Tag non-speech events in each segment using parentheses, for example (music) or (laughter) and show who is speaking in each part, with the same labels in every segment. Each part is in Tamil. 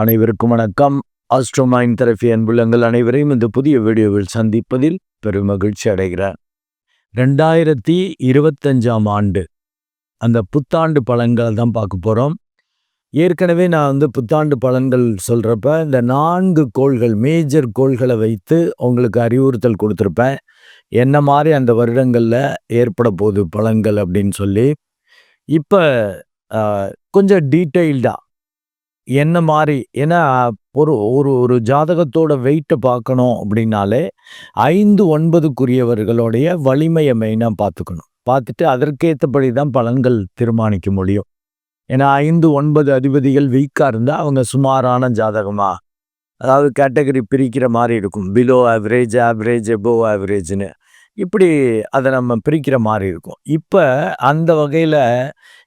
Speaker 1: அனைவருக்கும் வணக்கம். ஆஸ்ட்ரோமைன் தெரபி அன்புள்ளங்கள் அனைவரையும் இந்த புதிய வீடியோவில் சந்திப்பதில் பெரும் மகிழ்ச்சி அடைகிறேன். ரெண்டாயிரத்தி இருபத்தஞ்சாம் ஆண்டு. அந்த புத்தாண்டு பலன்களை தான் பார்க்க போகிறோம் ஏற்கனவே நான் வந்து புத்தாண்டு பலன்கள் சொல்கிறப்ப இந்த நான்கு கோள்கள் மேஜர் கோள்களை வைத்து உங்களுக்கு அறிவுறுத்தல் கொடுத்துருப்பேன். என்ன மாதிரி அந்த வருடங்களில் ஏற்பட போகுது பலன்கள் அப்படின்னு சொல்லி. இப்போ கொஞ்சம் டீட்டெயில்டாக என்ன மாதிரி ஏன்னா ஒரு ஒரு ஒரு ஜாதகத்தோட வெயிட்டை பார்க்கணும் அப்படின்னாலே ஐந்து ஒன்பதுக்குரியவர்களுடைய வலிமையை மெயினாக பார்த்துக்கணும். பார்த்துட்டு அதற்கேற்றபடி தான் பலன்கள் தீர்மானிக்க முடியும். ஏன்னா ஐந்து ஒன்பது அதிபதிகள் வீக்காக இருந்தால் அவங்க சுமாரான ஜாதகமாக அதாவது கேட்டகரி பிரிக்கிற மாதிரி இருக்கும். பிலோ ஆவரேஜ் ஆவரேஜ் எபோ ஆவரேஜ்னு இப்படி அதை நம்ம பிரிக்கிற மாதிரி இருக்கும். இப்போ அந்த வகையில்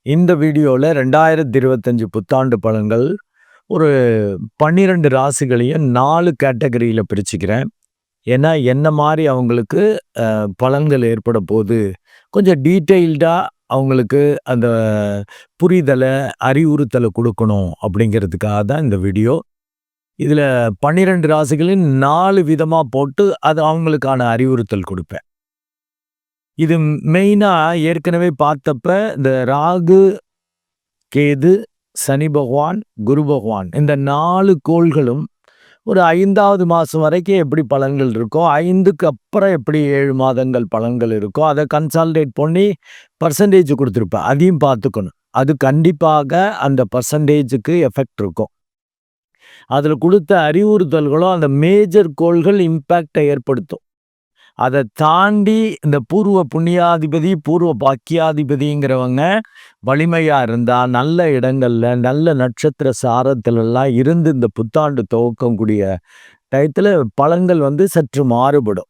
Speaker 1: இந்த வீடியோவில் ரெண்டாயிரத்தி இருபத்தஞ்சி புத்தாண்டு பலன்கள் ஒரு பன்னிரெண்டு ராசிகளையும் நாலு கேட்டகரியில் பிரிச்சுக்கிறேன். ஏன்னா என்ன மாதிரி அவங்களுக்கு பலன்கள் ஏற்பட போது கொஞ்சம் டீட்டெயில்டாக அவங்களுக்கு அந்த புரிதலை அறிவுறுத்தலை கொடுக்கணும் அப்படிங்கிறதுக்காக தான் இந்த வீடியோ. இதில் பன்னிரெண்டு ராசிகளின் நாலு விதமாக போட்டு அது அவங்களுக்கான அறிவுறுத்தல் கொடுப்பேன். இது மெயினாக ஏற்கனவே பார்த்தப்ப இந்த ராகு கேது சனி பகவான் குரு பகவான். இந்த நாலு கோள்களும் ஒரு ஐந்தாவது மாதம் வரைக்கும் எப்படி பலன்கள் இருக்கோ ஐந்துக்கு அப்புறம் எப்படி ஏழு மாதங்கள் பலன்கள் இருக்கோ அதை கன்சால்டேட் பண்ணி பர்சன்டேஜ் கொடுத்துருப்பேன். அதையும் பார்த்துக்கணும். அது கண்டிப்பாக அந்த பர்சன்டேஜுக்கு எஃபெக்ட் இருக்கும். அதில் கொடுத்த அறிவுறுத்தல்களும் அந்த மேஜர் கோள்கள் இம்பேக்டை ஏற்படுத்தும். அதை தாண்டி இந்த பூர்வ புண்ணியாதிபதி பூர்வ பாக்கியாதிபதிங்கிறவங்க வலிமையாக இருந்தால் நல்ல இடங்களில் நல்ல நட்சத்திர சாரத்திலெல்லாம் இருந்து இந்த புத்தாண்டு துவக்கக்கூடிய டயத்தில் பலன்கள் வந்து சற்று மாறுபடும்.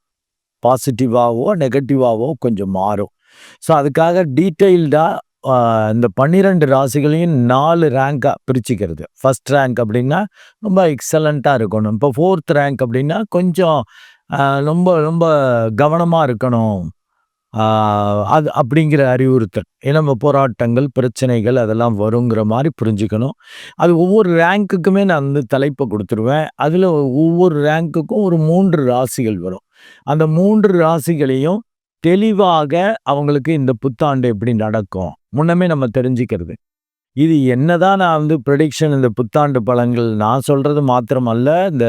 Speaker 1: பாசிட்டிவாகவோ நெகட்டிவாகவோ கொஞ்சம் மாறும். ஸோ அதுக்காக டீட்டெயில்டாக இந்த பன்னிரெண்டு ராசிகளையும் நாலு ரேங்காக பிரிச்சுக்கிறது. ஃபஸ்ட் ரேங்க் அப்படின்னா ரொம்ப எக்ஸலண்ட்டாக இருக்கணும். இப்போ ஃபோர்த் ரேங்க் அப்படின்னா கொஞ்சம் ரொம்ப ரொம்ப கவனமாக இருக்கணும். அது அப்படிங்கிற அறிவுறுத்தல். ஏன்னா நம்ம போராட்டங்கள் பிரச்சனைகள் அதெல்லாம் வருங்கிற மாதிரி புரிஞ்சுக்கணும். அது ஒவ்வொரு ரேங்க்குக்குமே நான் வந்து தலைப்பை கொடுத்துருவேன். அதில் ஒவ்வொரு ரேங்க்குக்கும் ஒரு மூன்று ராசிகள் வரும். அந்த மூன்று ராசிகளையும் தெளிவாக அவங்களுக்கு இந்த புத்தாண்டு எப்படி நடக்கும் முன்னமே நம்ம தெரிஞ்சுக்கிறது. இது என்னதான் நான் வந்து ப்ரெடிக்ஷன் இந்த புத்தாண்டு பழங்கள் நான் சொல்கிறது மாத்திரம் அல்ல இந்த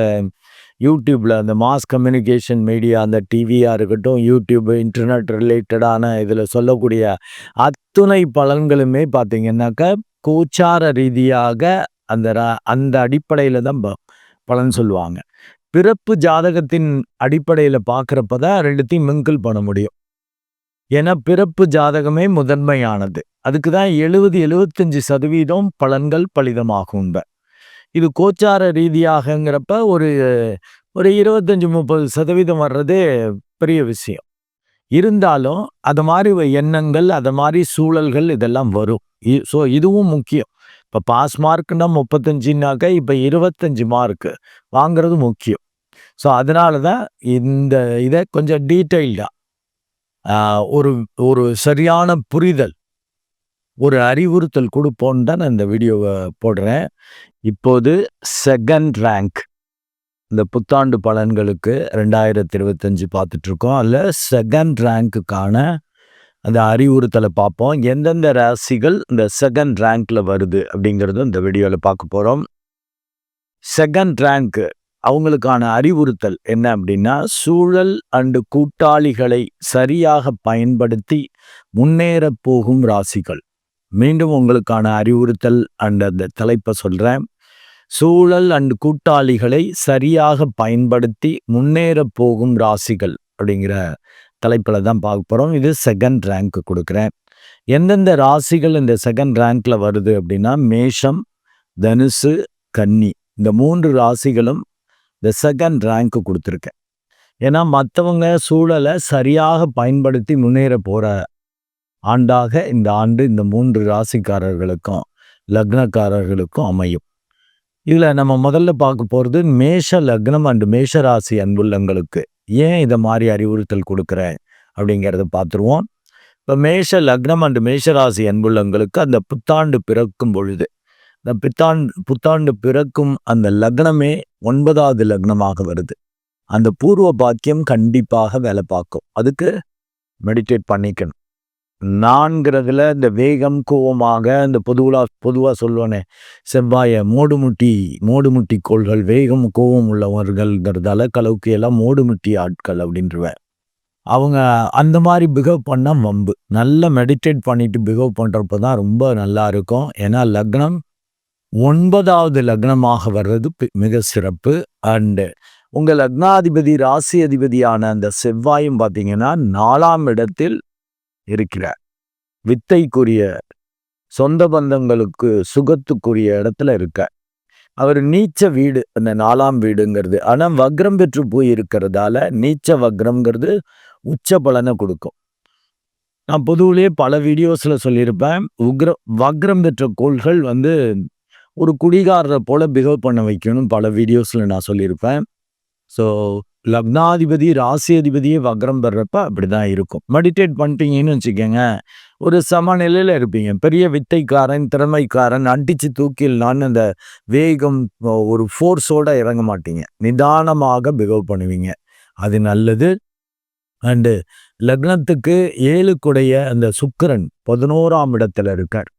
Speaker 1: யூடியூப்பில் அந்த மாஸ் கம்யூனிகேஷன் மீடியா அந்த டிவியாக இருக்கட்டும் யூடியூப் இன்டர்நெட் ரிலேட்டடான இதில் சொல்லக்கூடிய அத்துணை பலன்களுமே பார்த்திங்கன்னாக்கா கோச்சார ரீதியாக அந்த அந்த அடிப்படையில் தான் பலன் சொல்லுவாங்க. பிறப்பு ஜாதகத்தின் அடிப்படையில் பார்க்குறப்ப தான் ரெண்டுத்தையும் மிங்கிள் பண்ண முடியும். ஏன்னா பிறப்பு ஜாதகமே முதன்மையானது. அதுக்கு தான் எழுபது எழுபத்தஞ்சு சதவீதம் பலன்கள் பலிதமாகும் இது கோச்சார ரீதியாகங்கிறப்ப ஒரு ஒரு இருபத்தஞ்சி முப்பது சதவீதம் வர்றதே பெரிய விஷயம். இருந்தாலும் அது மாதிரி எண்ணங்கள் அது மாதிரி சூழல்கள் இதெல்லாம் வரும். ஸோ இதுவும் முக்கியம். இப்போ பாஸ் மார்க்குன்னா முப்பத்தஞ்சுனாக்கா இப்போ இருபத்தஞ்சி மார்க்கு வாங்கிறது முக்கியம். ஸோ அதனால தான் இந்த இதை கொஞ்சம் டீட்டெயில்டாக ஒரு ஒரு சரியான புரிதல் ஒரு அறிவுறுத்தல் கொடுப்போன்னு தான் நான் இந்த வீடியோவை போடுறேன். இப்போது செகண்ட் ரேங்க் இந்த புத்தாண்டு பலன்களுக்கு ரெண்டாயிரத்தி இருபத்தஞ்சு பார்த்துட்ருக்கோம். அதில் செகண்ட் ரேங்க்குக்கான அந்த அறிவுறுத்தலை பார்ப்போம். எந்தெந்த ராசிகள் இந்த செகண்ட் ரேங்க்கில் வருது அப்படிங்கிறது இந்த வீடியோவில் பார்க்க போகிறோம் செகண்ட் ரேங்க்கு அவங்களுக்கான அறிவுறுத்தல் என்ன அப்படின்னா சூழல் அண்டு கூட்டாளிகளை சரியாக பயன்படுத்தி முன்னேற போகும் ராசிகள். மீண்டும் உங்களுக்கான அறிவுறுத்தல் அண்ட் அந்த தலைப்பை சொல்கிறேன் சூழல் அண்ட் கூட்டாளிகளை சரியாக பயன்படுத்தி முன்னேற போகும் ராசிகள் அப்படிங்கிற தலைப்பில் தான் பார்க்க போகிறோம் இது செகண்ட் ரேங்க் கொடுக்குறேன். எந்தெந்த ராசிகள் இந்த செகண்ட் ரேங்க்கில் வருது அப்படின்னா மேஷம் தனுசு கன்னி. இந்த மூன்று ராசிகளும் இந்த செகண்ட் ரேங்க்கு கொடுத்துருக்கேன். ஏன்னா மற்றவங்க சூழலை சரியாக பயன்படுத்தி முன்னேற போகிற ஆண்டாக இந்த ஆண்டு இந்த மூன்று ராசிக்காரர்களுக்கும் லக்னக்காரர்களுக்கும் அமையும். இதில் நம்ம முதல்ல பார்க்க போகிறது மேஷ லக்னம் அண்டு மேஷ ராசி அன்புள்ளங்களுக்கு. ஏன் இதை மாதிரி அறிவுறுத்தல் கொடுக்குறேன் அப்படிங்கிறத பார்த்துருவோம். இப்போ மேஷ லக்னம் அண்டு மேஷராசி அன்புள்ளங்களுக்கு அந்த புத்தாண்டு பிறக்கும் பொழுது இந்த பித்தாண்டு புத்தாண்டு பிறக்கும் அந்த லக்னமே ஒன்பதாவது லக்னமாக வருது. அந்த பூர்வ பாக்கியம் கண்டிப்பாக வேலை பார்க்கும். அதுக்கு மெடிடேட் பண்ணிக்கணும். நான்கிறதுல இந்த வேகம் கோவமாக இந்த பொதுவாக பொதுவாக சொல்லுவானே செவ்வாய மோடுமுட்டி மோடுமுட்டி கோள்கள் வேகம் கோவம் உள்ளவர்கள்ங்கிறதால கலவுக்கு எல்லாம் மோடுமுட்டி ஆட்கள் அப்படின்றவன் அவங்க அந்த மாதிரி பிஹேவ் பண்ணால் வம்பு. நல்லா மெடிடேட் பண்ணிட்டு பிஹேவ் பண்ணுறப்ப தான் ரொம்ப நல்லா இருக்கும். ஏன்னா லக்னம் ஒன்பதாவது லக்னமாக வர்றது மிக சிறப்பு. அண்டு உங்கள் லக்னாதிபதி ராசி அதிபதியான அந்த செவ்வாயும் பார்த்தீங்கன்னா நாலாம் இடத்தில் இருக்கிறார். வித்தைக்குரிய சொந்த பந்தங்களுக்கு சுகத்துக்குரிய இடத்துல இருக்க அவர் நீச்ச வீடு அந்த நாலாம் வீடுங்கிறது ஆனால் வக்ரம் பெற்று போய் இருக்கிறதால நீச்ச வக்ரம்ங்கிறது உச்ச பலனை கொடுக்கும். நான் பொதுவிலே பல வீடியோஸில் சொல்லியிருப்பேன் உக்ர வக்ரம் பெற்ற கோள்கள் வந்து ஒரு குடிகாரரை போல் பிஹேவ் பண்ண வைக்கணும் பல வீடியோஸில் நான் சொல்லியிருப்பேன். ஸோ லக்னாதிபதி ராசியாதிபதியே வக்ரம் பெறப்ப அப்படி தான் இருக்கும். மெடிடேட் பண்ணிட்டீங்கன்னு வச்சுக்கோங்க. ஒரு சமநிலையில் இருப்பீங்க. பெரிய வித்தைக்காரன் திறமைக்காரன் அடித்து தூக்கிடலான்னு அந்த வேகம் ஒரு ஃபோர்ஸோடு இறங்க மாட்டீங்க. நிதானமாக பிகவ் பண்ணுவீங்க. அது நல்லது. அண்டு லக்னத்துக்கு ஏழுக்குடைய அந்த சுக்கரன் பதினோராம் இடத்துல இருக்கார்.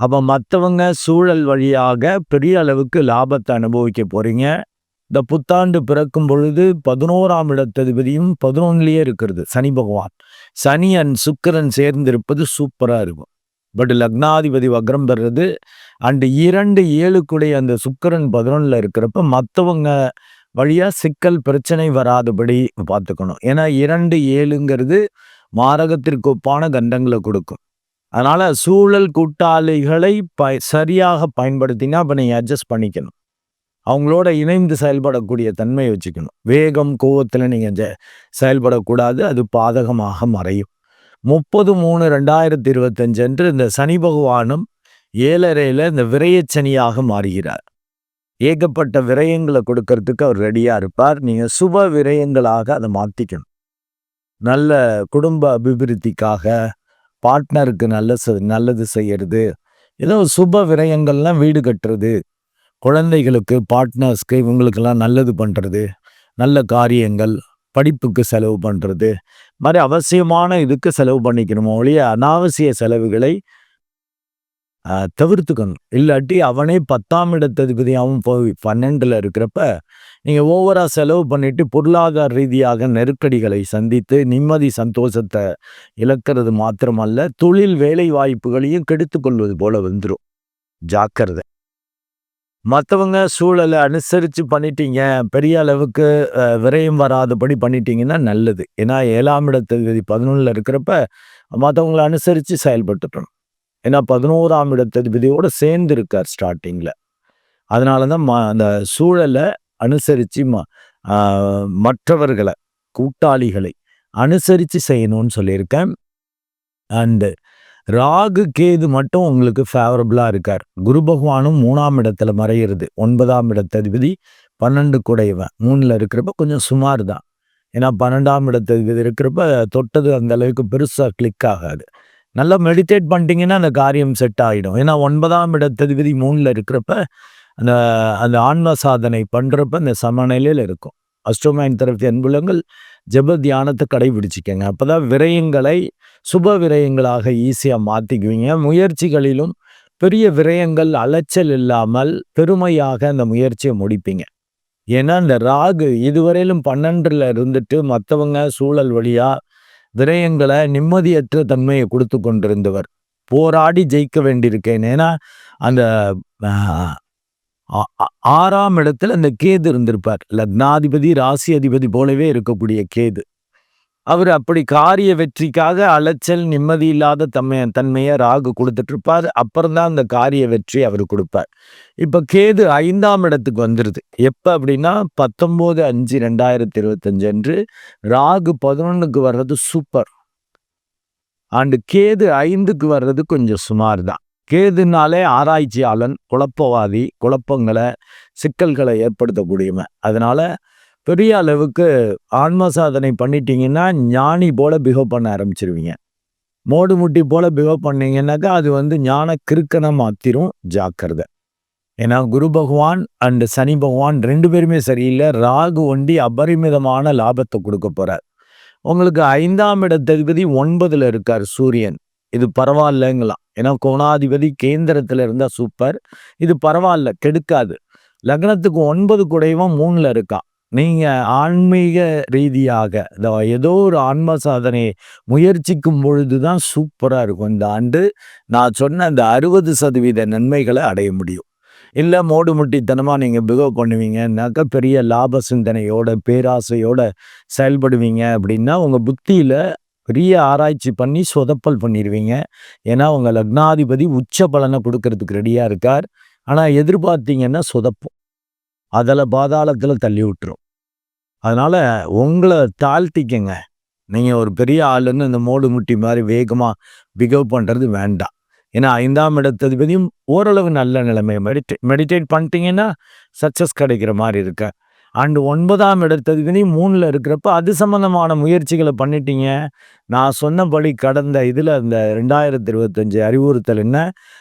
Speaker 1: அப்போ மற்றவங்க சூழல் வழியாக பெரிய அளவுக்கு லாபத்தை அனுபவிக்க போகிறீங்க இந்த புத்தாண்டு பிறக்கும் பொழுது பதினோராம் இடத்ததிபதியும் பதினொன்னுலயே இருக்கிறது சனி பகவான். சனி அண்ட் சுக்கரன் சேர்ந்திருப்பது சூப்பராக இருக்கும். பட் லக்னாதிபதி வக்ரம் பெறுறது அண்டு இரண்டு ஏழுக்குடைய அந்த சுக்கரன் பதினொன்றில் இருக்கிறப்ப மற்றவங்க வழியாக சிக்கல் பிரச்சனை வராதபடி பார்த்துக்கணும். ஏன்னா இரண்டு ஏழுங்கிறது மாரகத்திற்கு ஒப்பான கண்டங்களை கொடுக்கும். அதனால் சூழல் கூட்டாளிகளை ப சரியாக பயன்படுத்தினா அப்போ நீங்கள் அட்ஜஸ்ட் பண்ணிக்கணும். அவங்களோட இணைந்து செயல்படக்கூடிய தன்மையை வச்சுக்கணும். வேகம் கோவத்தில் நீங்கள் செயல்படக்கூடாது. அது பாதகமாக மறையும். முப்பது மூணு ரெண்டாயிரத்தி இருபத்தஞ்சு அன்று இந்த சனி பகவானும் ஏழரையில் இந்த விரயச்சனியாக மாறுகிறார். ஏகப்பட்ட விரயங்களை கொடுக்கறதுக்கு அவர் ரெடியாக இருப்பார். நீங்கள் சுப விரயங்களாக அதை மாற்றிக்கணும் நல்ல குடும்ப அபிவிருத்திக்காக பார்ட்னருக்கு நல்ல நல்லது செய்யறது. ஏதோ சுப விரயங்கள்லாம் வீடு கட்டுறது. குழந்தைகளுக்கு பார்ட்னர்ஸ்க்கு இவங்களுக்கெல்லாம் நல்லது பண்ணுறது நல்ல காரியங்கள் படிப்புக்கு செலவு பண்ணுறது மாதிரி அவசியமான இதுக்கு செலவு பண்ணிக்கணுமோ ஒழிய அனாவசிய செலவுகளை தவிர்த்துக்கணும். இல்லாட்டி அவனே பத்தாம் இடத்ததிபதியாகவும் போய் பன்னெண்டில் இருக்கிறப்ப நீங்கள் ஓவராக செலவு பண்ணிவிட்டு பொருளாதார ரீதியாக நெருக்கடிகளை சந்தித்து நிம்மதி சந்தோஷத்தை இழக்கிறது மாத்திரமல்ல தொழில் வேலை வாய்ப்புகளையும் கெடுத்து கொள்வது போல வந்துடும் ஜாக்கிரதை. மற்றவங்க சூழலை அனுசரித்து பண்ணிட்டீங்க பெரிய அளவுக்கு விரயம் வராதபடி பண்ணிட்டீங்கன்னா நல்லது. ஏன்னா ஏழாம் இடத்ததிபதி பதினொன்றில் இருக்கிறப்ப மற்றவங்களை அனுசரித்து செயல்பட்டுட்டணும் ஏன்னா பதினோராம் இடத்ததிபதியோடு சேர்ந்து இருக்கார் ஸ்டார்டிங்கில் அதனால தான் ம அந்த சூழலை அனுசரித்து ம மற்றவர்களை கூட்டாளிகளை அனுசரித்து செய்யணும்னு சொல்லியிருக்கேன். அண்டு ராகு கேது மட்டும் உங்களுக்கு ஃபேவரபுளாக இருக்கார். குரு பகவானும் மூணாம் இடத்துல மறையிறது. ஒன்பதாம் இடத்ததிபதி பன்னெண்டு குடையவன். மூணில் இருக்கிறப்ப கொஞ்சம் சுமார் தான் ஏன்னா பன்னெண்டாம் இடத்ததிபதி இருக்கிறப்ப தொட்டது அந்த அளவுக்கு பெருசாக கிளிக் ஆகாது. நல்லா மெடிடேட் பண்ணிட்டீங்கன்னா அந்த காரியம் செட் ஆகிடும் ஏன்னா ஒன்பதாம் இடத்ததிபதி மூணில் இருக்கிறப்ப அந்த அந்த ஆன்ம சாதனை பண்ணுறப்ப அந்த சமநிலையில் இருக்கும். அஸ்டோமைன் தரப்பு அன்புலங்கள் ஜப தியானத்தை கடைபிடிச்சிக்கங்க. அப்போ தான் விரயங்களை சுப விரயங்களாக ஈஸியாக மாற்றிக்குவீங்க முயற்சிகளிலும் பெரிய விரயங்கள் அலைச்சல் இல்லாமல் பெருமையாக அந்த முயற்சியை முடிப்பீங்க. ஏன்னா இந்த ராகு இதுவரையிலும் பன்னெண்டில் இருந்துட்டு மற்றவங்க சூழல் வழியாக விரயங்களை நிம்மதியற்ற தன்மையை கொடுத்து கொண்டிருந்தவர். போராடி ஜெயிக்க வேண்டியிருக்கேன். ஏன்னா அந்த ஆறாம் இடத்துல அந்த கேது இருந்திருப்பார். லக்னாதிபதி ராசி அதிபதி போலவே இருக்கக்கூடிய கேது. அவர் அப்படி காரிய வெற்றிக்காக அலைச்சல் நிம்மதி இல்லாத தம்மை தன்மையை ராகு கொடுத்துட்ருப்பார் அப்புறம்தான் அந்த காரிய வெற்றி அவர் கொடுப்பார். இப்போ கேது ஐந்தாம் இடத்துக்கு வந்துடுது எப்போ அப்படின்னா பத்தொம்போது அஞ்சு ரெண்டாயிரத்தி இருபத்தஞ்சு அன்று ராகு பதினொன்றுக்கு வர்றது சூப்பர். அண்டு கேது ஐந்துக்கு வர்றது கொஞ்சம் சுமார் தான். கேதுனாலே ஆராய்ச்சியாளன் குழப்பவாதி குழப்பங்களை சிக்கல்களை ஏற்படுத்தக்கூடியவன். அதனால் பெரிய அளவுக்கு ஆன்ம சாதனை பண்ணிட்டீங்கன்னா ஞானி போல பிஹேவ் பண்ண ஆரம்பிச்சிருவீங்க. மோடு முட்டி போல பிஹேவ் பண்ணீங்கன்னாக்கா அது வந்து ஞான கிறுக்கனை மாத்திரும் ஜாக்கிரதை. ஏன்னா குரு பகவான் அண்டு சனி பகவான் ரெண்டு பேருமே சரியில்லை. ராகு ஒண்டி அபரிமிதமான லாபத்தை கொடுக்க போகிறார் உங்களுக்கு ஐந்தாம் இடத்ததிபதி ஒன்பதில் இருக்கார் சூரியன். இது பரவாயில்லைங்களாம். ஏன்னா கோணாதிபதி கேந்திரத்தில் இருந்தால் சூப்பர் இது பரவாயில்ல கெடுக்காது. லக்னத்துக்கு ஒன்பது குடைவும் மூணில் இருக்கான் நீங்கள் ஆன்மீக ரீதியாக இந்த ஏதோ ஒரு ஆன்ம சாதனை முயற்சிக்கும் பொழுதுதான் சூப்பராக இருக்கும். இந்த ஆண்டு நான் சொன்ன அந்த அறுபது சதவீத நன்மைகளை அடைய முடியும். இல்லை மோடு முட்டித்தனமாக நீங்கள் பிகவ் பண்ணுவீங்கன்னாக்கா பெரிய லாப சிந்தனையோட பேராசையோட செயல்படுவீங்க அப்படின்னா உங்கள் புத்தியில் பெரிய ஆராய்ச்சி பண்ணி சொதப்பல் பண்ணிடுவீங்க ஏன்னா உங்கள் லக்னாதிபதி உச்ச பலனை கொடுக்கறதுக்கு ரெடியாக இருக்கார். ஆனால் எதிர்பார்த்தீங்கன்னா சொதப்பும். அதில் பாதாளத்தில் தள்ளி விட்டுரும். அதனால் உங்களை தாழ்த்திக்கங்க. நீங்கள் ஒரு பெரிய ஆளுன்னு இந்த மோடு முட்டி மாதிரி வேகமாக பிகவ் பண்ணுறது வேண்டாம். ஏன்னா ஐந்தாம் இடத்ததிபதியும் ஓரளவு நல்ல நிலைமை மெடிடே மெடிடேட் பண்ணிட்டீங்கன்னா சக்ஸஸ் கிடைக்கிற மாதிரி இருக்கு. அண்டு ஒன்பதாம் இடத்ததிபதி மூணில் இருக்கிறப்ப அது சம்மந்தமான முயற்சிகளை பண்ணிட்டீங்க. நான் சொன்னபடி கடந்த இதில் அந்த ரெண்டாயிரத்தி இருபத்தஞ்சு அறிவுறுத்தல் என்ன?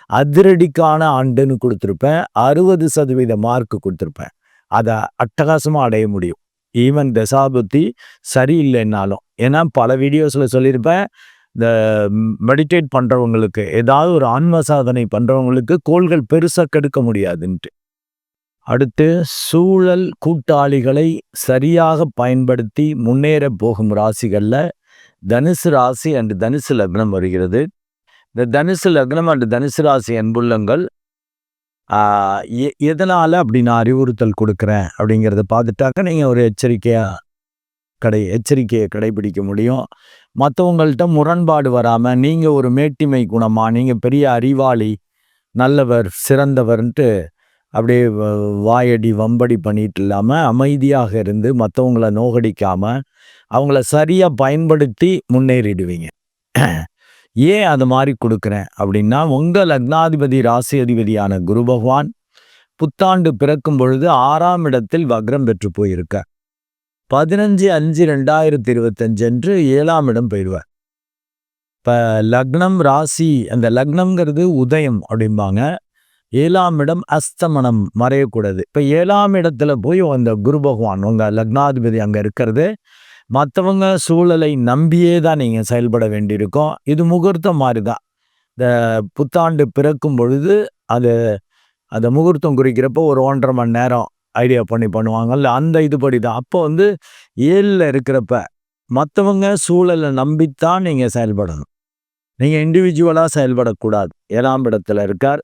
Speaker 1: அதிரடிக்கான ஆண்டுன்னு கொடுத்துருப்பேன். அறுபது சதவீத மார்க் கொடுத்துருப்பேன். அதை அட்டகாசமாக அடைய முடியும். ஈவன் தசாபுத்தி சரியில்லைன்னாலும் ஏன்னா பல வீடியோஸில் சொல்லியிருப்பேன். இந்த மெடிடேட் பண்ணுறவங்களுக்கு ஏதாவது ஒரு ஆன்ம சாதனை பண்ணுறவங்களுக்கு கோள்கள் பெருசாக கெடுக்க முடியாதுன்ட்டு. அடுத்து சூழல் கூட்டாளிகளை சரியாக பயன்படுத்தி முன்னேற போகும் ராசிகளில் தனுசு ராசி அண்ட் தனுசு லக்னம் வருகிறது. இந்த தனுசு லக்னம் அண்ட் தனுசு ராசி அன்புள்ளங்கள் எதனால் அப்படி நான் அறிவுறுத்தல் கொடுக்குறேன் அப்படிங்கிறத பார்த்துட்டாக்க நீங்கள் ஒரு எச்சரிக்கையாக கடை எச்சரிக்கையை கடைபிடிக்க முடியும். மற்றவங்கள்ட்ட முரண்பாடு வராமல் நீங்கள் ஒரு மேட்டிமை குணமாக நீங்கள் பெரிய அறிவாளி நல்லவர் சிறந்தவர்ன்ட்டு அப்படியே வாயடி வம்படி பண்ணிட்டு இல்லாமல் அமைதியாக இருந்து மற்றவங்கள நோகடிக்காமல் அவங்கள சரியாக பயன்படுத்தி முன்னேறிடுவீங்க. (clears throat) ஏன் அது மாதிரி கொடுக்குறேன் அப்படின்னா உங்கள் லக்னாதிபதி ராசி அதிபதியான குரு பகவான் புத்தாண்டு பிறக்கும் பொழுது ஆறாம் இடத்தில் வக்ரம் பெற்று போயிருக்க பதினஞ்சு அஞ்சு ரெண்டாயிரத்தி இருபத்தஞ்சு அன்று ஏழாம் இடம் போயிடுவார். இப்போ லக்னம் ராசி அந்த லக்னம்ங்கிறது உதயம் அப்படிம்பாங்க. ஏழாம் இடம் அஸ்தமனம் மறையக்கூடாது. இப்போ ஏழாம் இடத்துல போய் அந்த குரு பகவான் உங்கள் லக்னாதிபதி அங்கே இருக்கிறது. மற்றவங்க சூழலை நம்பியே தான் நீங்கள் செயல்பட வேண்டியிருக்கும். இது முகூர்த்தம் மாதிரி தான் இந்த புத்தாண்டு பிறக்கும் பொழுது அது அந்த முகூர்த்தம் குறிக்கிறப்போ ஒரு ஒன்றரை மணி நேரம் ஐடியா பண்ணி பண்ணுவாங்கல்ல அந்த இதுபடி தான் அப்போ வந்து ஏழில் இருக்கிறப்ப மற்றவங்க சூழலை நம்பித்தான் நீங்கள் செயல்படணும். நீங்கள் இண்டிவிஜுவலாக செயல்படக்கூடாது. ஏழாம் இடத்துல இருக்கார்.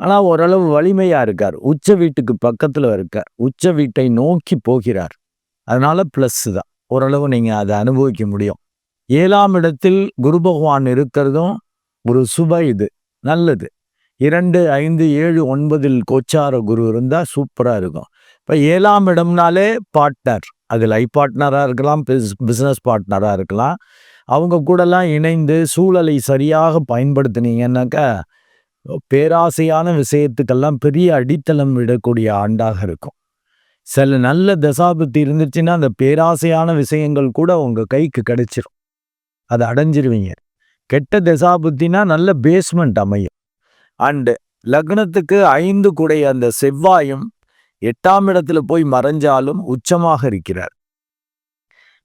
Speaker 1: ஆனால் ஓரளவு வலிமையாக இருக்கார். உச்ச வீட்டுக்கு பக்கத்தில் இருக்கார். உச்ச வீட்டை நோக்கி போகிறார். அதனால ப்ளஸ் தான். ஓரளவு நீங்கள் அதை அனுபவிக்க முடியும். ஏழாம் இடத்தில் குரு பகவான் இருக்கிறதும் ஒரு சுப இது. நல்லது. இரண்டு ஐந்து ஏழு ஒன்பதில் கோச்சார குரு இருந்தால் சூப்பராக இருக்கும். இப்போ ஏழாம் இடம்னாலே பார்ட்னர் அது லைஃப் பார்ட்னராக இருக்கலாம் பிஸ் பிஸ்னஸ் பார்ட்னராக இருக்கலாம். அவங்க கூடலாம் இணைந்து சூழலை சரியாக பயன்படுத்தினீங்கன்னாக்கா பேராசையான விஷயத்துக்கெல்லாம் பெரிய அடித்தளம் விடக்கூடிய ஆண்டாக இருக்கும். சில நல்ல தசாபுத்தி இருந்துச்சுன்னா அந்த பேராசையான விஷயங்கள் கூட உங்கள் கைக்கு கிடைச்சிரும். அதை அடைஞ்சிருவீங்க. கெட்ட தசாபுத்தினா நல்ல பேஸ்மெண்ட் அமையும். அண்டு லக்னத்துக்கு ஐந்து கூடைய அந்த செவ்வாயும் எட்டாம் இடத்துல போய் மறைஞ்சாலும் உச்சமாக இருக்கிறார்.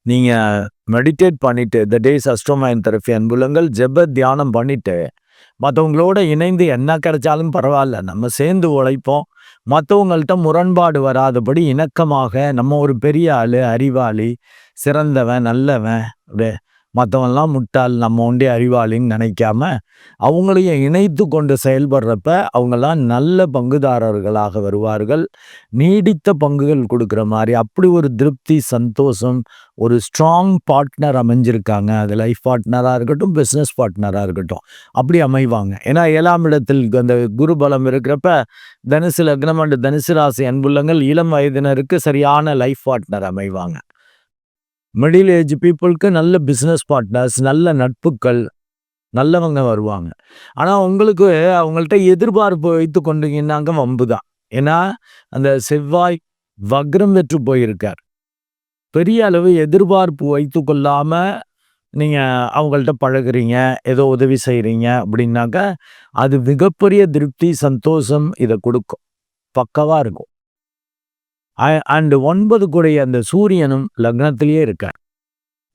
Speaker 1: நீங்கள் மெடிடேட் பண்ணிட்டு த டேஸ் அஸ்ட்ரோமைன் தெரப்பி அன்புலங்கள் ஜெப தியானம் பண்ணிட்டு மற்றவங்களோட இணைந்து என்ன கிடைச்சாலும் பரவாயில்ல. நம்ம சேர்ந்து உழைப்போம். மற்றவங்கள்ட்ட முரண்பாடு வராதபடி இணக்கமாக நம்ம ஒரு பெரிய ஆள் அறிவாளி சிறந்தவன் நல்லவன் அப்படியே மற்றவன்லாம் முட்டாள் நம்ம ஒன்றே அறிவாளின்னு நினைக்காம அவங்களையும் இணைத்து கொண்டு செயல்படுறப்ப அவங்கெல்லாம் நல்ல பங்குதாரர்களாக வருவார்கள். நீடித்த பங்குகள் கொடுக்குற மாதிரி அப்படி ஒரு திருப்தி சந்தோஷம் ஒரு ஸ்ட்ராங் பார்ட்னர் அமைஞ்சிருக்காங்க. அது லைஃப் பார்ட்னராக இருக்கட்டும் பிஸ்னஸ் பார்ட்னராக இருக்கட்டும். அப்படி அமைவாங்க. ஏன்னா ஏழாம் இடத்தில் அந்த குரு பலம் இருக்கிறப்ப தனுசு லக்னம் அண்டு தனுசு ராசி அன்புள்ளங்கள் இளம் வயதினருக்கு சரியான லைஃப் பார்ட்னர் அமைவாங்க. மிடில் ஏஜ் பீப்புளுக்கு நல்ல பிஸ்னஸ் பார்ட்னர்ஸ் நல்ல நட்புக்கள் நல்லவங்க வருவாங்க. ஆனால் உங்களுக்கு அவங்கள்ட்ட எதிர்பார்ப்பு வைத்து கொண்டீங்கன்னாங்க வம்பு தான். ஏன்னா அந்த செவ்வாய் வக்ரம் பெற்று போயிருக்கார். பெரிய அளவு எதிர்பார்ப்பு வைத்து கொள்ளாமல் நீங்கள் அவங்கள்ட்ட பழகுறீங்க ஏதோ உதவி செய்கிறீங்க அப்படின்னாக்கா அது மிகப்பெரிய திருப்தி சந்தோஷம் இதை கொடுக்கும். பக்கவாக இருக்கும். அண்டு ஒன்பது கூடைய அந்த சூரியனும் லக்னத்திலேயே இருக்கார்.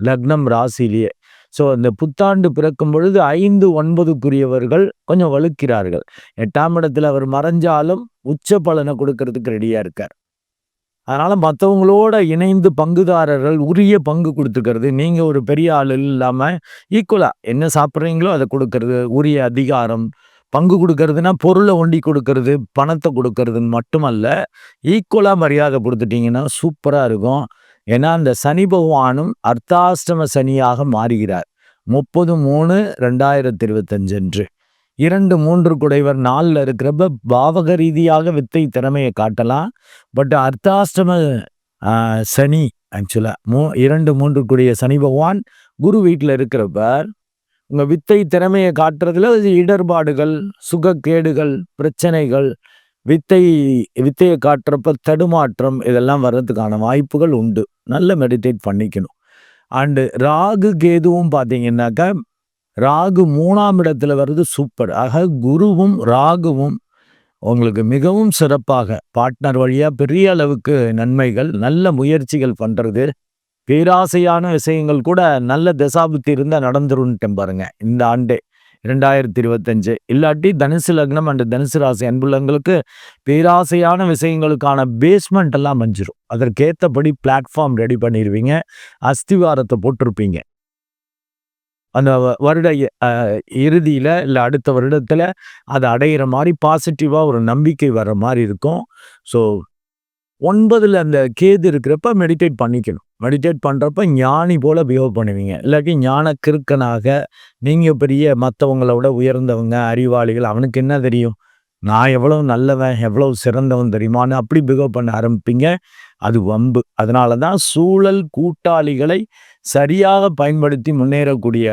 Speaker 1: லக்னம் ராசிலேயே ஸோ இந்த புத்தாண்டு பிறக்கும் பொழுது ஐந்து ஒன்பதுக்குரியவர்கள் கொஞ்சம் வலுக்கிறார்கள் எட்டாம் இடத்துல அவர் மறைஞ்சாலும் உச்ச பலனை கொடுக்கறதுக்கு ரெடியாக இருக்கார். அதனால் மற்றவங்களோட இணைந்து பங்குதாரர்கள் உரிய பங்கு கொடுத்துக்கிறது. நீங்கள் ஒரு பெரிய ஆள் இல்லாமல் ஈக்குவலாக என்ன சாப்பிட்றீங்களோ அதை கொடுக்கறது உரிய அதிகாரம் பங்கு கொடுக்கறதுனா பொருளை ஒண்டி கொடுக்கறது பணத்தை கொடுக்கறதுன்னு மட்டுமல்ல ஈக்குவலாக மரியாதை கொடுத்துட்டீங்கன்னா சூப்பராக இருக்கும். ஏன்னா அந்த சனி பகவானும் அர்த்தாஷ்டம சனியாக மாறுகிறார். முப்பது மூணு ரெண்டாயிரத்தி இருபத்தஞ்சு அன்று இரண்டு மூன்று குடைவர் நாளில் இருக்கிறப்ப பாவக ரீதியாக வித்தை திறமையை காட்டலாம். பட் அர்த்தாஷ்டம சனி ஆக்சுவலாக மூ இரண்டு மூன்று கூடிய சனி பகவான் குரு வீட்டில் இருக்கிறப்ப உங்கள் வித்தை திறமையை காட்டுறதுல இடர்பாடுகள் சுகக்கேடுகள் பிரச்சனைகள் வித்தை வித்தையை காட்டுறப்ப தடுமாற்றம் இதெல்லாம் வர்றதுக்கான வாய்ப்புகள் உண்டு. நல்ல மெடிடேட் பண்ணிக்கணும். அண்டு ராகு கேதுவும் பார்த்தீங்கன்னாக்கா ராகு மூணாம் இடத்துல வர்றது சூப்பர் ஆக குருவும் ராகுவும் உங்களுக்கு மிகவும் சிறப்பாக பார்ட்னர் வழியாக பெரிய அளவுக்கு நன்மைகள் நல்ல முயற்சிகள் பண்ணுறது பேராசையான விஷயங்கள் கூட நல்ல தசாபுத்தி இருந்தால் நடந்துருன்ட்டேன் பாருங்க இந்த ஆண்டே. இரண்டாயிரத்தி இருபத்தஞ்சு இல்லாட்டி தனுசு லக்னம் அண்ட் தனுசு ராசி அன்புள்ளங்களுக்கு பேராசையான விஷயங்களுக்கான பேஸ்மெண்ட் எல்லாம் அமைஞ்சிரும் அதற்கேற்றபடி பிளாட்ஃபார்ம் ரெடி பண்ணிடுவீங்க அஸ்திவாரத்தை போட்டிருப்பீங்க. அந்த வருட இறுதியில் இல்லை அடுத்த வருடத்தில் அதை அடையிற மாதிரி பாசிட்டிவாக ஒரு நம்பிக்கை வர்ற மாதிரி இருக்கும். ஸோ ஒன்பதில் அந்த கேது இருக்கிறப்ப மெடிடேட் பண்ணிக்கணும். மெடிடேட் பண்ணுறப்ப ஞானி போல் பிஹேவ் பண்ணுவீங்க. இல்லாட்டி ஞான கிறுக்கனாக நீங்கள் பெரிய மற்றவங்களோட உயர்ந்தவங்க அறிவாளிகள் அவனுக்கு என்ன தெரியும்? நான் எவ்வளோ நல்லவன் எவ்வளோ சிறந்தவன் தெரியுமான்னு அப்படி பிஹேவ் பண்ண ஆரம்பிப்பீங்க. அது வம்பு. அதனால தான் சூழல் கூட்டாளிகளை சரியாக பயன்படுத்தி முன்னேறக்கூடிய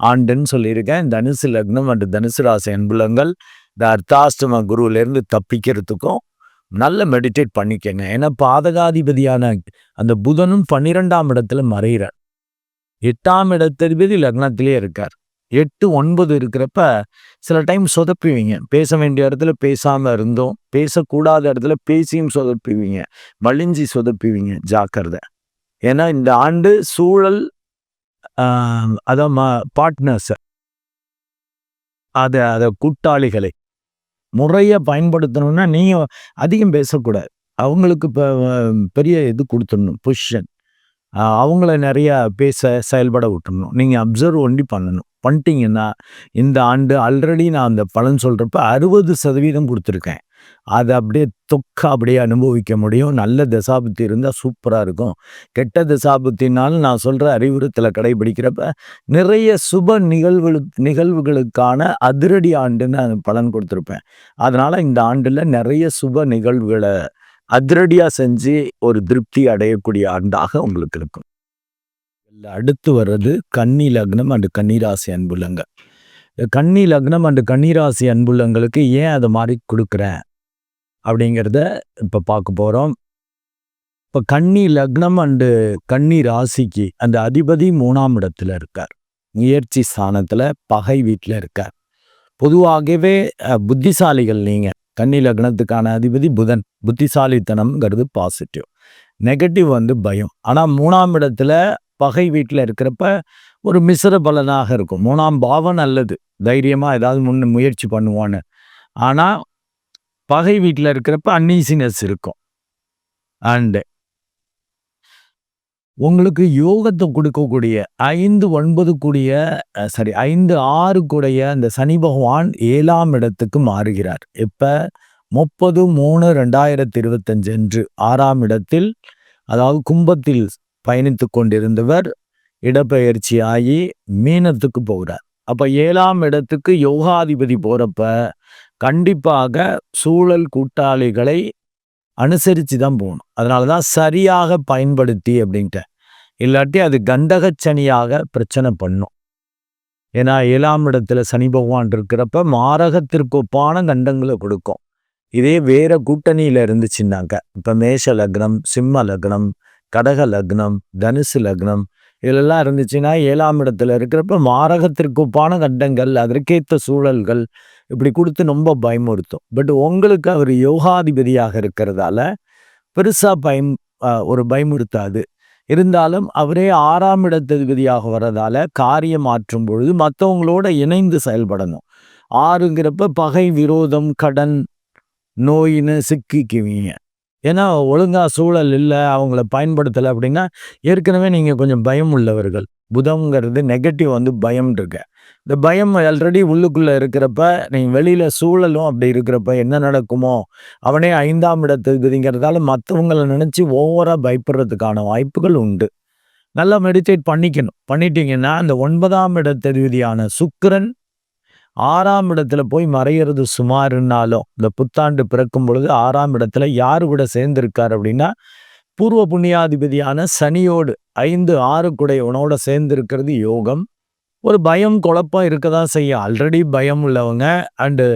Speaker 1: ஆண்டுன்னு சொல்லியிருக்கேன். தனுசு லக்னம் அண்டு தனுசு ராசி அன்புலங்கள் இந்த அர்த்தாஷ்டம குருவிலேருந்து தப்பிக்கிறதுக்கும் நல்ல மெடிடேட் பண்ணிக்கங்க. ஏன்னா பாதகாதிபதியான அந்த புதனும் பன்னிரெண்டாம் இடத்துல மறைகிறார். எட்டாம் இடத்ததிபதி லக்னத்திலே இருக்கார். எட்டு ஒன்பது இருக்கிறப்ப சில டைம் சொதப்பிவிங்க. பேச வேண்டிய இடத்துல பேசாமல் இருந்தோம். பேசக்கூடாத இடத்துல பேசியும் சொதப்பிவிங்க. வலிஞ்சி சொதப்பிவிங்க. ஜாக்கிரதை. ஏன்னா இந்த ஆண்டு சூழல் அதான் பார்ட்னர்ஸ் அதை அதை கூட்டாளிகளை. முறையாக பயன்படுத்தணும்னா நீங்கள் அதிகம் பேசக்கூடாது. அவங்களுக்கு இப்போ பெரிய இது கொடுத்துடணும். பொசிஷன் அவங்கள நிறையா பேச செயல்பட விட்டுணும் நீங்கள் அப்சர்வ் ஒண்டி பண்ணணும். பண்ணிட்டீங்கன்னா இந்த ஆண்டு ஆல்ரெடி நான் அந்த பலன் சொல்கிறப்ப அறுபது சதவீதம் கொடுத்துருக்கேன். அதை அப்படியே தொக்க அப்படியே அனுபவிக்க முடியும். நல்ல தசாபுத்தி இருந்தால் சூப்பராக இருக்கும். கெட்ட தசாபுத்தினாலும் நான் சொல்கிற அறிவுறுத்தலை கடைபிடிக்கிறப்ப நிறைய சுப நிகழ்வு நிகழ்வுகளுக்கான அதிரடி ஆண்டுன்னு பலன் கொடுத்துருப்பேன். அதனால் இந்த ஆண்டில் நிறைய சுப நிகழ்வுகளை அதிரடியாக செஞ்சு ஒரு திருப்தி அடையக்கூடிய ஆண்டாக உங்களுக்கு இருக்கும். அடுத்து வர்றது கன்னி லக்னம் அண்டு கன்னிராசி அன்புள்ளங்க கன்னி லக்னம் அண்டு கன்னிராசி அன்புள்ளங்களுக்கு ஏன் அதை மாதிரி கொடுக்குறேன்? அப்படிங்கிறத இப்போ பார்க்க போகிறோம் இப்போ கன்னி லக்னம் அண்டு கன்னி ராசிக்கு அந்த அதிபதி மூணாம் இடத்துல இருக்கார். முயற்சி ஸ்தானத்தில் பகை வீட்டில் இருக்கார். பொதுவாகவே புத்திசாலிகள் நீங்கள் கன்னி லக்னத்துக்கான அதிபதி புதன். புத்திசாலித்தனம்ங்கிறது பாசிட்டிவ் நெகட்டிவ் வந்து பயம். ஆனால் மூணாம் இடத்துல பகை வீட்டில் இருக்கிறப்ப ஒரு மிசிற பலனாக இருக்கும். மூணாம் பாவம் நல்லது. தைரியமாக ஏதாவது முன்ன முயற்சி பண்ணுவான்னு. ஆனால் பகை வீட்டில் இருக்கிறப்ப அன்னீசினஸ் இருக்கும். அண்டு உங்களுக்கு யோகத்தை கொடுக்கக்கூடிய ஐந்து ஒன்பது கூடிய சாரி ஐந்து ஆறு கூடிய அந்த சனி பகவான் ஏழாம் இடத்துக்கு மாறுகிறார். இப்போ முப்பது மூணு ரெண்டாயிரத்தி இருபத்தஞ்சு அன்று ஆறாம் இடத்தில் அதாவது கும்பத்தில் பயணித்து கொண்டிருந்தவர் இடப்பெயர்ச்சி ஆகி மீனத்துக்கு போகிறார். அப்போ ஏழாம் இடத்துக்கு யோகாதிபதி போகிறப்ப கண்டிப்பாக சூழல் கூட்டாளிகளை அனுசரித்து தான் போகணும். அதனால தான் சரியாக பயன்படுத்தி அப்படின்ட்டு இல்லாட்டி அது கண்டகச்சனியாக பிரச்சனை பண்ணும். ஏன்னா ஏழாம் இடத்துல சனி பகவான் இருக்கிறப்ப மாரகத்திற்கு ஒப்பான கண்டங்களை கொடுக்கும். இதே வேற கூட்டணியில் இருந்துச்சுன்னாக்க இப்போ மேஷ லக்னம் சிம்ம லக்னம் கடக லக்னம் தனுசு லக்னம் இதெல்லாம் இருந்துச்சுன்னா ஏழாம் இடத்துல இருக்கிறப்ப மாரகத்திற்குப்பான கண்டங்கள் அதற்கேற்ற சூழல்கள் இப்படி கொடுத்து ரொம்ப பயமுறுத்தும். பட் உங்களுக்கு அவர் யோகாதிபதியாக இருக்கிறதால பெருசாக பயம் ஒரு பயமுறுத்தாது. இருந்தாலும் அவரே ஆறாம் இடத்ததிபதியாக வர்றதால காரியம் மாற்றும் பொழுது மற்றவங்களோட இணைந்து செயல்படணும். ஆறுங்கிறப்ப பகை விரோதம் கடன் நோயின்னு சிக்கிக்குவீங்க. ஏன்னா ஒழுங்காக சூழல் இல்லை அவங்கள பயன்படுத்தலை அப்படின்னா ஏற்கனவே நீங்கள் கொஞ்சம் பயம் உள்ளவர்கள். புதங்கிறது நெகட்டிவ் வந்து பயம் இருக்க இந்த பயம் ஆல்ரெடி உள்ளுக்குள்ளே இருக்கிறப்ப நீங்கள் வெளியில் சூழலும் அப்படி இருக்கிறப்ப என்ன நடக்குமோ அவனே ஐந்தாம் இடத்துக்குதுங்கிறதால மற்றவங்களை நினச்சி ஓவராக பயப்படுறதுக்கான வாய்ப்புகள் உண்டு. நல்லா மெடிடேட் பண்ணிக்கணும். பண்ணிட்டீங்கன்னா அந்த ஒன்பதாம் இடத்தகுதியான சுக்கரன் ஆறாம் இடத்துல போய் மறையிறது சுமாருன்னாலும் இந்த புத்தாண்டு பிறக்கும் பொழுது ஆறாம் இடத்துல யார் கூட சேர்ந்திருக்கார் அப்படின்னா பூர்வ புண்ணியாதிபதியான சனியோடு ஐந்து ஆறு குடையவனோட சேர்ந்திருக்கிறது யோகம். ஒரு பயம் குழப்பம் இருக்க தான் செய்யும். ஆல்ரெடி பயம் உள்ளவங்க. அண்டு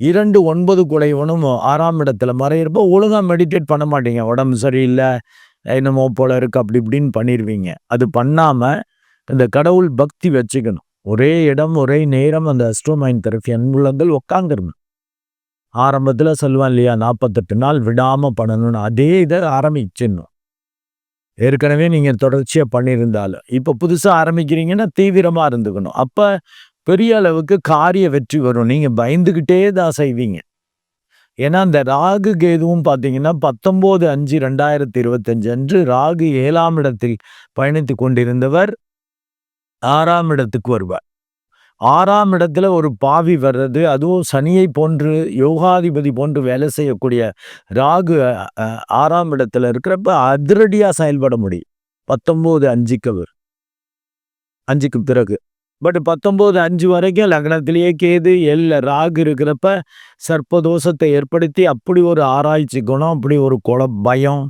Speaker 1: இரண்டு ஒன்பது குலைவனும் ஆறாம் இடத்துல மறையிறப்போ ஒழுங்காக மெடிடேட் பண்ண மாட்டீங்க. உடம்பு சரியில்லை என்னமோ போல இருக்கு அப்படி இப்படின்னு பண்ணிடுவீங்க அது பண்ணாமல் இந்த கடவுள் பக்தி வச்சுக்கணும். ஒரே இடம் ஒரே நேரம் அந்த அஸ்ட்ரோமைன் தெரப்பி அன்புலங்கள் உட்காந்துருணும் ஆரம்பத்தில் சொல்லுவான் இல்லையா நாற்பத்தெட்டு நாள் விடாமல் பண்ணணும்னு. அதே இதை ஆரம்பிச்சிடணும். ஏற்கனவே நீங்கள் தொடர்ச்சியாக பண்ணியிருந்தாலும். இப்போ புதுசாக ஆரம்பிக்கிறீங்கன்னா தீவிரமாக இருந்துக்கணும். அப்போ பெரிய அளவுக்கு காரிய வெற்றி வரும். நீங்கள் பயந்துக்கிட்டே தான் செய்வீங்க. ஏன்னா அந்த ராகு கேதுவும் பார்த்தீங்கன்னா பத்தொம்போது அஞ்சு ரெண்டாயிரத்தி இருபத்தஞ்சு அன்று ராகு ஏழாம் இடத்தில் பயணித்து கொண்டிருந்தவர் ஆறாம் இடத்துக்கு வருவார். ஆறாம் இடத்துல ஒரு பாவி வர்றது அதுவும் சனியை போன்று யோகாதிபதி போன்று வேலை செய்யக்கூடிய ராகு ஆறாம் இடத்துல இருக்கிறப்ப அதிரடியாக செயல்பட முடியும். பத்தொம்போது அஞ்சுக்கு அஞ்சுக்கு பிறகு. பட் பத்தொம்போது அஞ்சு வரைக்கும் லக்னத்திலேயே கேது எல்ல ராகு இருக்கிறப்ப சர்ப்பதோஷத்தை ஏற்படுத்தி அப்படி ஒரு ஆராய்ச்சி குணம் அப்படி ஒரு குல பயம்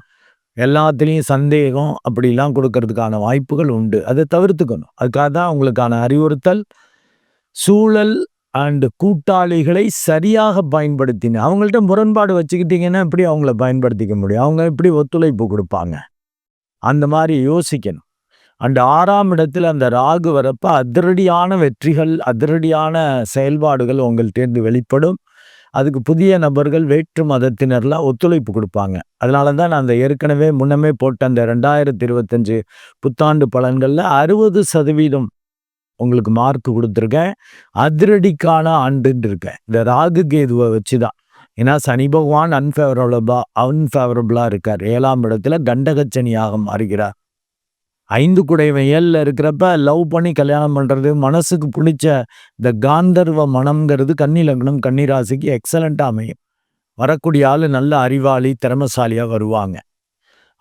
Speaker 1: எல்லாத்துலேயும் சந்தேகம் அப்படிலாம் கொடுக்கறதுக்கான வாய்ப்புகள் உண்டு. அதை தவிர்த்துக்கணும். அதுக்காக தான் உங்களுக்கான அறிவுறுத்தல் சூழல் அண்டு கூட்டாளிகளை சரியாக பயன்படுத்தின அவங்கள்ட்ட முரண்பாடு வச்சுக்கிட்டிங்கன்னா எப்படி அவங்கள பயன்படுத்திக்க முடியும்? அவங்க எப்படி ஒத்துழைப்பு கொடுப்பாங்க? அந்த மாதிரி யோசிக்கணும். அண்டு ஆறாம் இடத்தில் அந்த ராகு வரப்ப அதிரடியான வெற்றிகள் அதிரடியான செயல்பாடுகள் உங்கள்கிட்டேருந்து வெளிப்படும். அதுக்கு புதிய நபர்கள் வேற்று மதத்தினர்லாம் ஒத்துழைப்பு கொடுப்பாங்க. அதனால தான் நான் அந்த ஏற்கனவே முன்னமே போட்ட அந்த ரெண்டாயிரத்தி இருபத்தஞ்சு புத்தாண்டு பலன்களில் அறுபது சதவீதம் உங்களுக்கு மார்க் கொடுத்துருக்கேன். அதிரடிக்கான ஆண்டுன்னு இருக்கேன் இந்த ராகு கேதுவை வச்சு தான் ஏன்னா சனி பகவான் அன்ஃபேவரபிளா அன்ஃபேவரபிளாக இருக்கார். ஏழாம் இடத்துல கண்டகச்சனியாக மாறுகிறார். ஐந்து குடை இருக்கிறப்ப லவ் பண்ணி கல்யாணம் பண்ணுறது மனசுக்கு பிடிச்ச இந்த காந்தர்வ மனம்ங்கிறது கன்னி லக்னம் கன்னிராசிக்கு எக்ஸலண்ட்டாக அமையும். வரக்கூடிய ஆள் நல்ல அறிவாளி திறமசாலியாக வருவாங்க.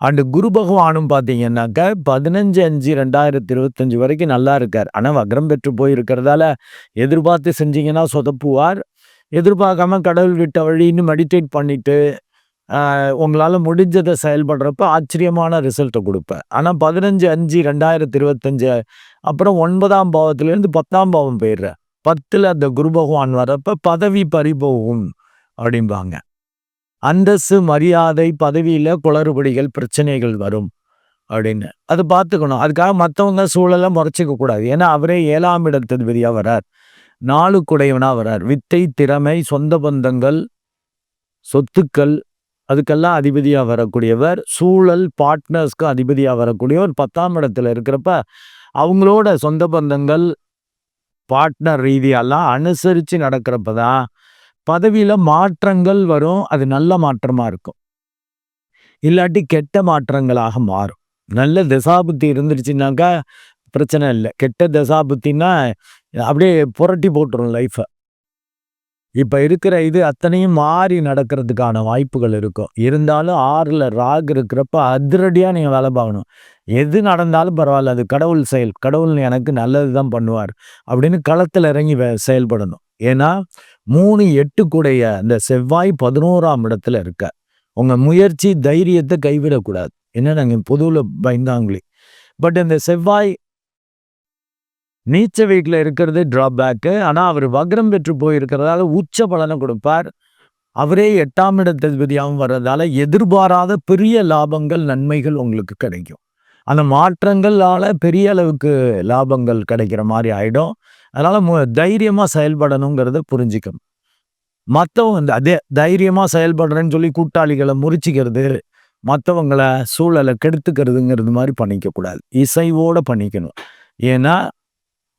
Speaker 1: அண்டு குரு பகவானும் பார்த்தீங்கன்னாக்க பதினஞ்சு அஞ்சு ரெண்டாயிரத்தி இருபத்தஞ்சு வரைக்கும் நல்லா இருக்கார். ஆனால் வக்ரம் பெற்று போயிருக்கிறதால எதிர்பார்த்து செஞ்சீங்கன்னா சொதப்புவார். எதிர்பார்க்காம கடவுள் விட்ட வழின்னு மெடிடேட் பண்ணிட்டு உங்களால் முடிஞ்சதை செயல்படுறப்ப ஆச்சரியமான ரிசல்ட்டை கொடுப்பேன் ஆனால் பதினஞ்சு அஞ்சு ரெண்டாயிரத்தி இருபத்தஞ்சு அப்புறம் ஒன்பதாம் பாவத்துலேருந்து பத்தாம் பாவம் போயிடுறேன் பத்தில் அந்த குரு பகவான் வரப்போ பதவி பறிபோகும் அப்படிம்பாங்க. அந்தஸ்து மரியாதை பதவியில் குளறுபடிகள் பிரச்சனைகள் வரும் அப்படின்னு. அது பார்த்துக்கணும். அதுக்காக மற்றவங்க சூழலை முறைச்சிக்க கூடாது. ஏன்னா அவரே ஏழாம் இடத்ததிபதியாக வரார். நாலு குடையவனாக வரார். வித்தை திறமை சொந்த பந்தங்கள் சொத்துக்கள் அதுக்கெல்லாம் அதிபதியாக வரக்கூடியவர் சூழல் பார்ட்னர்ஸ்க்கு அதிபதியாக வரக்கூடியவர் பத்தாம் இடத்துல இருக்கிறப்ப அவங்களோட சொந்த பந்தங்கள் பார்ட்னர் ரீதியெல்லாம் அனுசரித்து நடக்கிறப்ப தான் பதவியில் மாற்றங்கள் வரும் அது நல்ல மாற்றமாக இருக்கும். இல்லாட்டி கெட்ட மாற்றங்களாக மாறும். நல்ல தசாபுத்தி இருந்துருச்சுனாக்கா பிரச்சனை இல்லை. கெட்ட தசாபுத்தின்னா அப்படியே புரட்டி போட்டுரும் லைஃப்பை இப்போ இருக்கிற இது அத்தனையும் மாறி நடக்கிறதுக்கான வாய்ப்புகள் இருக்கும். இருந்தாலும் ஆறில் ராக் இருக்கிறப்ப அதிரடியாக நீங்கள் வேலை பார்க்கணும். எது நடந்தாலும் பரவாயில்ல அது கடவுள் செயல். கடவுள் எனக்கு நல்லது தான் பண்ணுவார். அப்படின்னு களத்தில் இறங்கி செயல்படணும். ஏன்னா மூணு எட்டு கூடைய அந்த செவ்வாய் பதினோராம் இடத்துல இருக்க. உங்கள் முயற்சி தைரியத்தை கைவிடக்கூடாது. என்ன நாங்கள் பொதுவில் பயந்தாங்களே. பட் இந்த செவ்வாய் நீச்ச வீட்டில் இருக்கிறது ட்ராபேக்கு ஆனால் அவர் வக்ரம் பெற்று போயிருக்கிறதால உச்ச பலனை கொடுப்பார். அவரே எட்டாம் இடத்ததிபதியாகவும் வர்றதால எதிர்பாராத பெரிய லாபங்கள் நன்மைகள் உங்களுக்கு கிடைக்கும். அந்த மாற்றங்களால் பெரிய அளவுக்கு லாபங்கள் கிடைக்கிற மாதிரி ஆகிடும் அதனால் மு தைரியமாக செயல்படணுங்கிறத புரிஞ்சிக்கணும். மற்றவங்க அதே தைரியமாக செயல்படுறேன்னு சொல்லி கூட்டாளிகளை முறிச்சிக்கிறது மற்றவங்களை சூழலை கெடுத்துக்கிறதுங்கிறது மாதிரி பண்ணிக்கக்கூடாது இசைவோடு பண்ணிக்கணும். ஏன்னா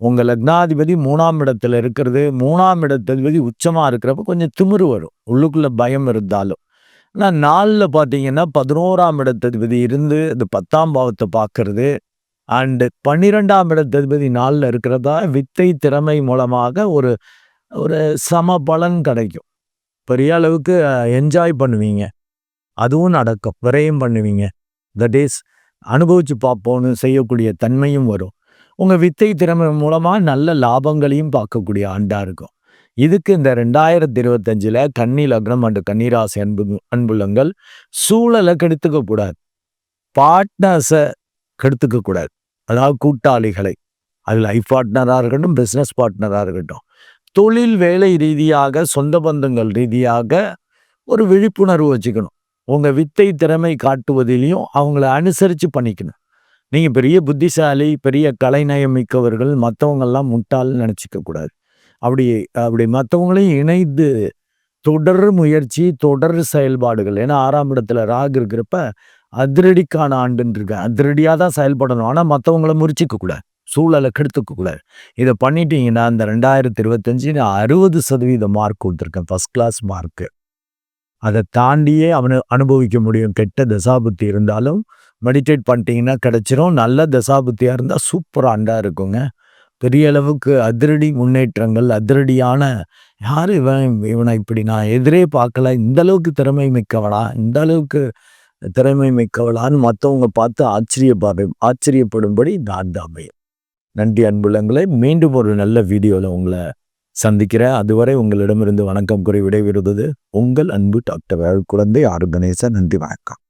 Speaker 1: உங்கள் லக்னாதிபதி மூணாம் இடத்துல இருக்கிறது மூணாம் இடத்ததிபதி உச்சமாக இருக்கிறப்ப கொஞ்சம் திமிரு வரும். உள்ளுக்குள்ளே பயம் இருந்தாலும். ஆனால் நாளில் பார்த்தீங்கன்னா பதினோராம் இடத்ததிபதி இருந்து அது பத்தாம் பாவத்தை பார்க்கறது அண்டு பன்னிரெண்டாம் இடத்ததிபதி நாளில் இருக்கிறதா? வித்தை திறமை மூலமாக ஒரு ஒரு சம பலன் கிடைக்கும். பெரிய அளவுக்கு என்ஜாய் பண்ணுவீங்க. அதுவும் நடக்கும். விரையும் பண்ணுவீங்க. தட் இஸ் அனுபவித்து பார்ப்போன்னு செய்யக்கூடிய தன்மையும் வரும். உங்கள் வித்தை திறமை மூலமாக நல்ல லாபங்களையும் பார்க்கக்கூடிய ஆண்டாக இருக்கும். இதுக்கு இந்த ரெண்டாயிரத்தி இருபத்தஞ்சில் கன்னி லக்னம் அண்டு கன்னிராசி அன்பு அன்புள்ளங்கள் சூழலை கெடுத்துக்க கூடாது பார்ட்னர்ஸை கெடுத்துக்க கூடாது அதாவது கூட்டாளிகளை. அது லைஃப் பார்ட்னராக இருக்கட்டும் பிஸ்னஸ் பார்ட்னராக இருக்கட்டும். தொழில் வேலை ரீதியாக சொந்த பந்தங்கள் ரீதியாக ஒரு விழிப்புணர்வு வச்சுக்கணும். உங்கள் வித்தை திறமை காட்டுவதிலையும் அவங்கள அனுசரித்து பண்ணிக்கணும். நீங்கள் பெரிய புத்திசாலி பெரிய கலைநயம் மிக்கவர்கள் மற்றவங்கெல்லாம் முட்டாள்னு நினச்சிக்க கூடாது. அப்படி அப்படி மற்றவங்களையும் இணைந்து தொடர் முயற்சி தொடர் செயல்பாடுகள். ஏன்னா ஆறாம் இடத்துல ராகு இருக்கிறப்ப அதிரடிக்கான ஆண்டுன்றிருக்கேன். அதிரடியாக தான் செயல்படணும் ஆனால் மற்றவங்கள முறிச்சிக்கக்கூடாது சூழலை கெடுத்துக்கக்கூடாது இதை பண்ணிட்டீங்கன்னா இந்த ரெண்டாயிரத்தி இருபத்தஞ்சி நான் அறுபது சதவீத மார்க் கொடுத்துருக்கேன். ஃபஸ்ட் கிளாஸ் மார்க்கு அதை தாண்டியே அவனு அனுபவிக்க முடியும். கெட்ட தசாபுத்தி இருந்தாலும் மெடிடேட் பண்ணிட்டீங்கன்னா கிடச்சிரும். நல்ல தசாபுத்தியாக இருந்தால் சூப்பர் ஆண்டாக இருக்குங்க. பெரிய அளவுக்கு அதிரடி முன்னேற்றங்கள் அதிரடியான யார் இவன் இவனை இப்படி நான் எதிரே பார்க்கல. இந்த அளவுக்கு திறமை மிக்கவனா? இந்த அளவுக்கு திறமை மிக்கவளான்னு மற்றவங்க பார்த்து ஆச்சரியப்படும் ஆச்சரியப்படும்படி நான் தான் நன்றி அன்புள்ளங்களை மீண்டும் ஒரு நல்ல வீடியோவில் உங்களை சந்திக்கிறேன். அதுவரை உங்களிடமிருந்து வணக்கம் கூறி விடைபெறுவது உங்கள் அன்பு டாக்டர் குழந்தை ஆர்கனைசர் நன்றி வணக்கம்.